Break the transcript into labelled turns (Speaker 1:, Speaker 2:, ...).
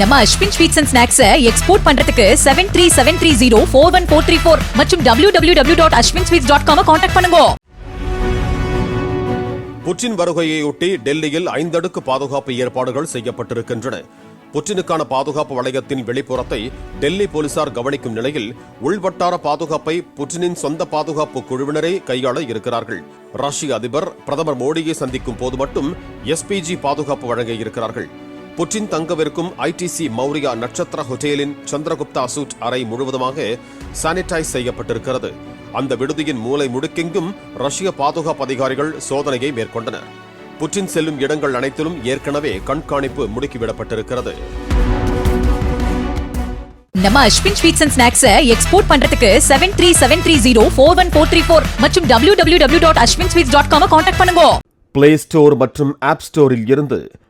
Speaker 1: நம்ம Ashwin sweets and snacks export பண்றதுக்கு seven three seven three zero four one four three four மற்றும் W W W dot Ashwin sweets dot com contact பண்ணுங்க.
Speaker 2: Putin வருகையையொட்டி டெல்லியில் ஐந்தடுக்கு பாதுகாப்பு ஏற்பாடுகள் செய்யப்பட்டிருக்கின்றன. புட்டினுக்கான பாதுகாப்பு வளையத்தின் வெளிப்புறத்தை டெல்லி போலீசார் கவனிக்கும் நிலையில் உள்வட்டார பாதுகாப்பை புட்டினின் சொந்த பாதுகாப்பு குழுவினரே கையாள இருக்கிறார்கள். ரஷ்ய அதிபர் பிரதமர் மோடியை சந்திக்கும் போது மட்டும் எஸ்பிஜி பாதுகாப்பு வழங்க இருக்கிறார்கள். புட்டின் தங்கவிருக்கும் ஐடிசி மௌரியா நட்சத்திர ஹோட்டலின் சந்திரகுப்தா சூட் அறை முழுவதுமாக சானிடைஸ் செய்யப்பட்டிருக்கிறது. அந்த விடுதியின் மூலை முடுக்கெங்கும் ரஷ்ய பாதுகாப்பு அதிகாரிகள் சோதனையை மேற்கொண்டனர். புட்டின் செல்லும் இடங்கள் அனைத்திலும் ஏற்கனவே கண்காணிப்பு முடுக்கிவிடப்பட்டிருக்கிறது.
Speaker 1: நம்ம Ashwin sweets and snacks export பண்றதுக்கு seven three seven three zero four one four three four மற்றும் W W W dot Ashwin sweets dot com contact பண்ணுங்க.
Speaker 2: பிளே ஸ்டோர் மற்றும் ஆப் ஸ்டோரில் இருந்து